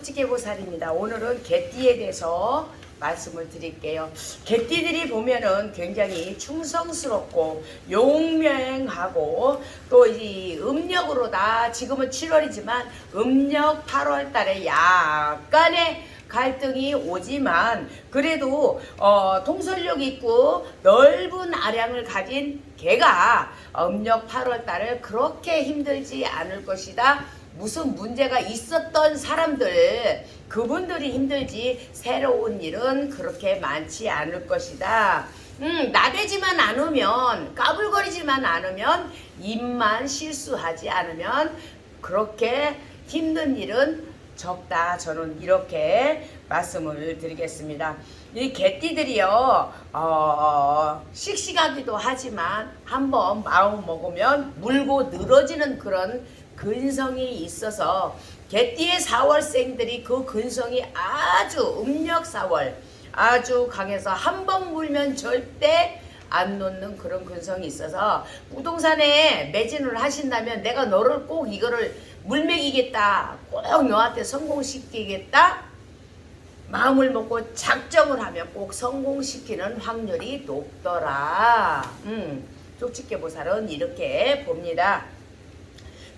쪽지게 보살입니다. 오늘은 개띠에 대해서 말씀을 드릴게요. 개띠들이 보면은 굉장히 충성스럽고 용맹하고 또 이 음력으로 다 지금은 7월이지만 음력 8월 달에 약간의 갈등이 오지만 그래도 어, 통솔력 있고 넓은 아량을 가진 개가 음력 8월 달을 그렇게 힘들지 않을 것이다. 무슨 문제가 있었던 사람들 그분들이 힘들지 새로운 일은 그렇게 많지 않을 것이다. 음, 나대지만 않으면 까불거리지만 않으면 입만 실수하지 않으면 그렇게 힘든 일은 적다. 저는 이렇게 말씀을 드리겠습니다. 이 개띠들이요, 어, 씩씩하기도 하지만 한번 마음 먹으면 물고 늘어지는 그런 근성이 있어서 개띠의 4월생들이 그 근성이 아주 음력 4월 아주 강해서 한 번 물면 절대 안 놓는 그런 근성이 있어서 부동산에 매진을 하신다면 내가 너를 꼭 이거를 물먹이겠다 꼭 너한테 성공시키겠다 마음을 먹고 작정을 하면 꼭 성공시키는 확률이 높더라. 음, 쪽집게 보살은 이렇게 봅니다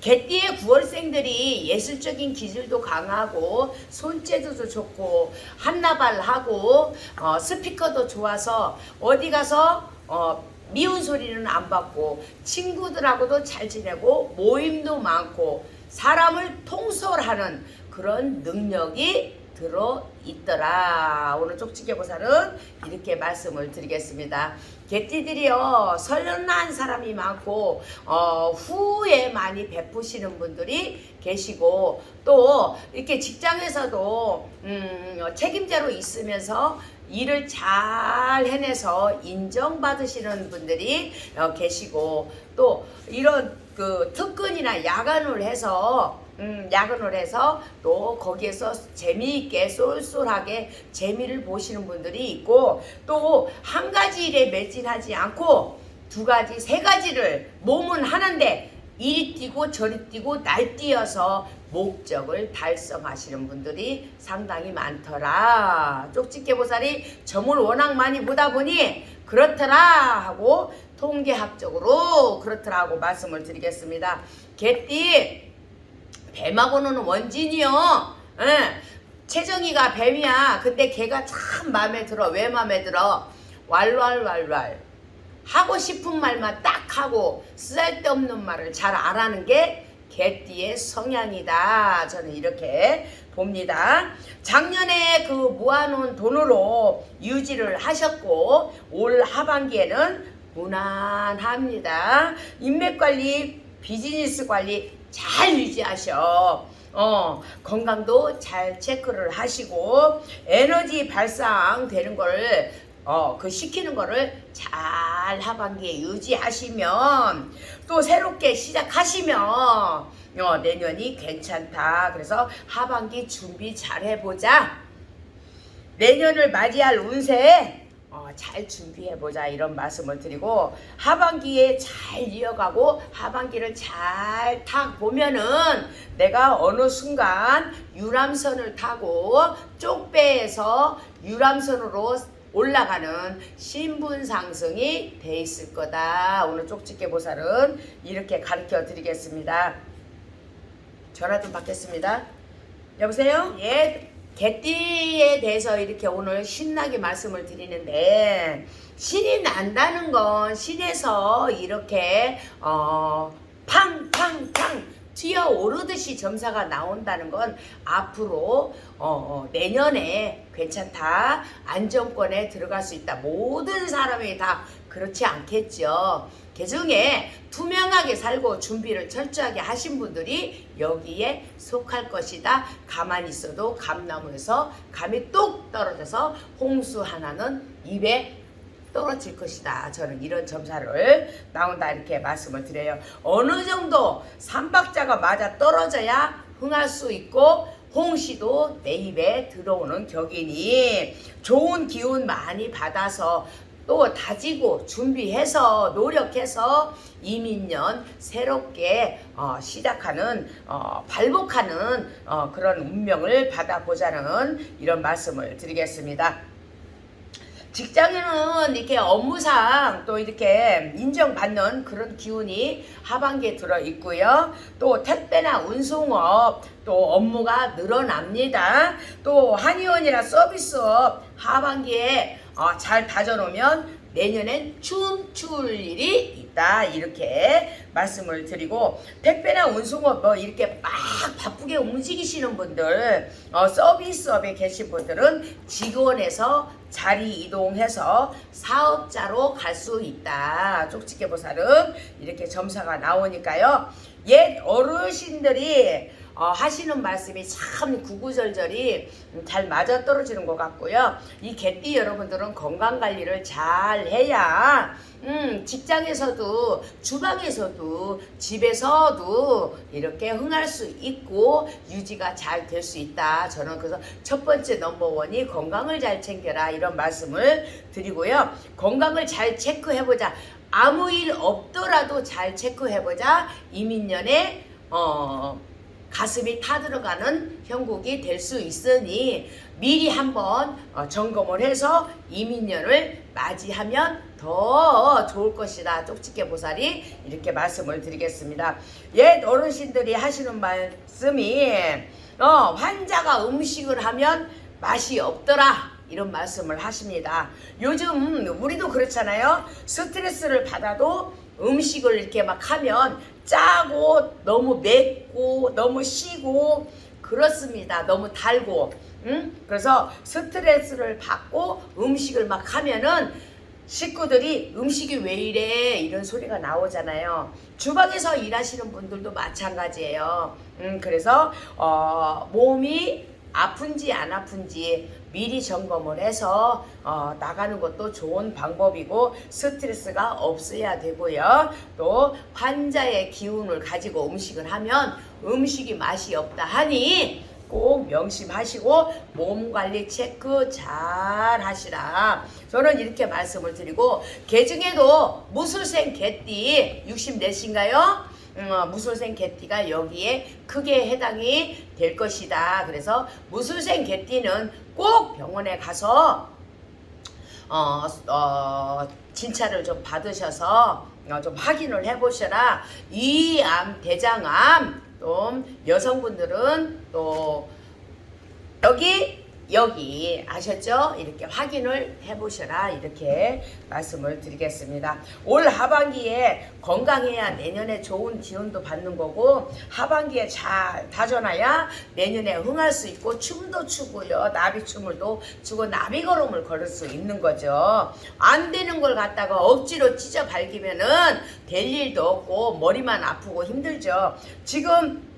개띠의 9월생들이 예술적인 기질도 강하고 손재주도 좋고 한나발하고 어, 스피커도 좋아서 어디 가서 어, 미운 소리는 안 받고 친구들하고도 잘 지내고 모임도 많고 사람을 통솔하는 그런 능력이 들어 있더라. 오늘 쪽지게 보살은 이렇게 말씀을 드리겠습니다. 개띠들이요 선련한 사람이 많고 어, 후에 많이 베푸시는 분들이 계시고 또 이렇게 직장에서도 음, 책임자로 있으면서 일을 잘 해내서 인정받으시는 분들이 어, 계시고 또 이런 그 특근이나 야간을 해서 음, 야근을 해서 또 거기에서 재미있게 쏠쏠하게 재미를 보시는 분들이 있고 또 한 가지 일에 매진하지 않고 두 가지 세 가지를 몸은 하는데 이리 뛰고 저리 뛰고 날뛰어서 목적을 달성하시는 분들이 상당히 많더라. 쪽집게 보살이 점을 워낙 많이 보다 보니 그렇더라 하고 통계학적으로 그렇더라 하고 말씀을 드리겠습니다. 개띠 뱀하고는 원진이요. 예. 채정이가 뱀이야. 근데 걔가 참 마음에 들어. 왜 마음에 들어? 왈왈왈왈. 하고 싶은 말만 딱 하고 쓸데없는 말을 잘 안 하는 게 개띠의 성향이다. 저는 이렇게 봅니다. 작년에 그 모아놓은 돈으로 유지를 하셨고 올 하반기에는 무난합니다. 인맥 관리, 비즈니스 관리 잘 유지하셔. 어, 건강도 잘 체크를 하시고 에너지 발상되는 거를 어, 그 시키는 거를 잘 하반기에 유지하시면 또 새롭게 시작하시면 어, 내년이 괜찮다. 그래서 하반기 준비 잘 해보자. 내년을 맞이할 운세 어, 잘 준비해 보자 이런 말씀을 드리고 하반기에 잘 이어가고 하반기를 잘타 보면은 내가 어느 순간 유람선을 타고 쪽배에서 유람선으로 올라가는 신분 상승이 돼 있을 거다. 오늘 쪽집게 보살은 이렇게 가르쳐 드리겠습니다. 전화 좀 받겠습니다. 여보세요? 예. 개띠에 대해서 이렇게 오늘 신나게 말씀을 드리는데 신이 난다는 건 신에서 이렇게 어 팡팡팡 튀어 오르듯이 점사가 나온다는 건 앞으로 어, 어, 내년에 괜찮다 안정권에 들어갈 수 있다 모든 사람이 다 그렇지 않겠죠. 개중에 투명하게 살고 준비를 철저하게 하신 분들이 여기에 속할 것이다. 가만히 있어도 감나무에서 감이 뚝 떨어져서 홍수 하나는 입에 떨어질 것이다. 저는 이런 점사를 나온다 이렇게 말씀을 드려요. 어느 정도 삼박자가 맞아 떨어져야 흥할 수 있고 홍시도 내 입에 들어오는 격이니 좋은 기운 많이 받아서 또 다지고 준비해서 노력해서 이민년 새롭게 어, 시작하는 어, 발복하는 어, 그런 운명을 받아보자는 이런 말씀을 드리겠습니다. 직장에는 이렇게 업무상 또 이렇게 인정받는 그런 기운이 하반기에 들어 있고요. 또 택배나 운송업 또 업무가 늘어납니다. 또 한의원이나 서비스업 하반기에 어, 잘 다져놓으면 내년엔 춤출 일이 있다. 이렇게 말씀을 드리고 택배나 운송업 뭐 이렇게 막 바쁘게 움직이시는 분들 어, 서비스업에 계신 분들은 직원에서 자리 이동해서 사업자로 갈 수 있다. 쪽집게 보살은 이렇게 점사가 나오니까요. 옛 어르신들이 어, 하시는 말씀이 참 구구절절이 음, 잘 맞아 떨어지는 것 같고요. 이 개띠 여러분들은 건강 관리를 잘 해야 음, 직장에서도 주방에서도 집에서도 이렇게 흥할 수 있고 유지가 잘 될 수 있다. 저는 그래서 첫 번째 넘버원이 건강을 잘 챙겨라 이런 말씀을 드리고요. 건강을 잘 체크해보자. 아무 일 없더라도 잘 체크해보자. 이민년에 어. 가슴이 타들어가는 형국이 될 수 있으니 미리 한번 어, 점검을 해서 이민년을 맞이하면 더 좋을 것이다. 쪽집게 보살이 이렇게 말씀을 드리겠습니다. 옛 어르신들이 하시는 말씀이 어, 환자가 음식을 하면 맛이 없더라. 이런 말씀을 하십니다. 요즘 우리도 그렇잖아요. 스트레스를 받아도 음식을 이렇게 막 하면 짜고 너무 맵고 너무 시고 그렇습니다. 너무 달고. 응? 그래서 스트레스를 받고 음식을 막 하면은 식구들이 음식이 왜 이래 이런 소리가 나오잖아요. 주방에서 일하시는 분들도 마찬가지예요. 음, 그래서 어, 몸이 아픈지 안 아픈지 미리 점검을 해서 어, 나가는 것도 좋은 방법이고 스트레스가 없어야 되고요. 또 환자의 기운을 가지고 음식을 하면 음식이 맛이 없다 하니 꼭 명심하시고 몸 관리 체크 잘 하시라. 저는 이렇게 말씀을 드리고 개중에도 무술생 개띠 64신가요? 무술생 개띠가 여기에 크게 해당이 될 것이다. 그래서 무술생 개띠는 꼭 병원에 가서 어, 어, 진찰을 좀 받으셔서 어, 좀 확인을 해보셔라. 이암, 대장암, 또 여성분들은 또 여기 여기 아셨죠? 이렇게 확인을 해보셔라 이렇게 말씀을 드리겠습니다. 올 하반기에 건강해야 내년에 좋은 기운도 받는 거고 하반기에 잘 다져놔야 내년에 흥할 수 있고 춤도 추고요 나비춤을 또 추고 나비걸음을 걸을 수 있는 거죠. 안 되는 걸 갖다가 억지로 찢어 밝히면은 될 일도 없고 머리만 아프고 힘들죠. 지금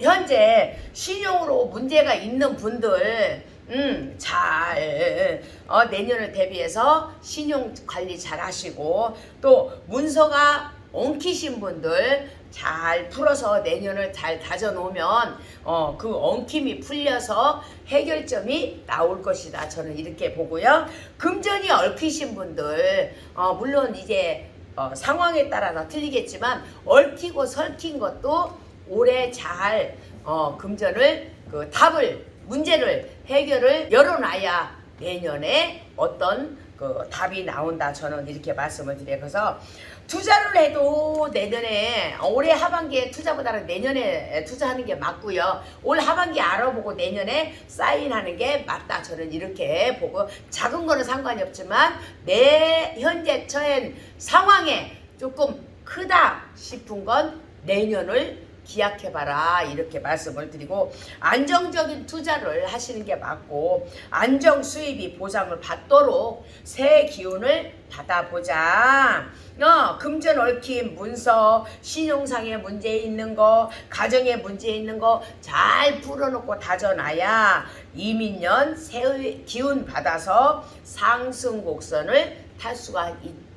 현재 신용으로 문제가 있는 분들 음, 잘, 어, 내년을 대비해서 신용 관리 잘 하시고, 또 문서가 엉키신 분들 잘 풀어서 내년을 잘 다져 놓으면, 어, 그 엉킴이 풀려서 해결점이 나올 것이다. 저는 이렇게 보고요. 금전이 얽히신 분들, 어, 물론 이제, 어, 상황에 따라서 틀리겠지만, 얽히고 설킨 것도 올해 잘 어, 금전을 그 답을 문제를 해결을 열어놔야 내년에 어떤 그 답이 나온다 저는 이렇게 말씀을 드려요. 그래서 투자를 해도 내년에 올해 하반기에 투자보다는 내년에 투자하는 게 맞고요. 올 하반기 알아보고 내년에 사인하는 게 맞다. 저는 이렇게 보고 작은 거는 상관이 없지만 내 현재 처한 상황에 조금 크다 싶은 건 내년을 기약해봐라 이렇게 말씀을 드리고 안정적인 투자를 하시는 게 맞고 안정 수입이 보장을 받도록 새 기운을 받아보자. 어, 금전 얽힌 문서, 신용상에 문제 있는 거, 가정에 문제 있는 거 잘 풀어놓고 다져놔야 이민년 새의 기운 받아서 상승 곡선을 탈 수가 있.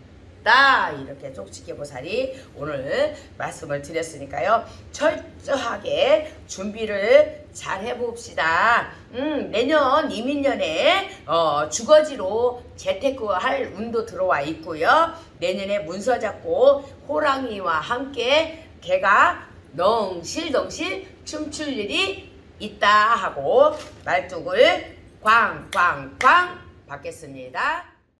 있다. 이렇게 쪽지게보살이 오늘 말씀을 드렸으니까요. 철저하게 준비를 잘 해봅시다. 음 내년 이민년에 어, 주거지로 재테크할 운도 들어와 있고요. 내년에 문서 잡고 호랑이와 함께 개가 넝실덩실 춤출 일이 있다 하고 말뚝을 꽝꽝꽝 받겠습니다.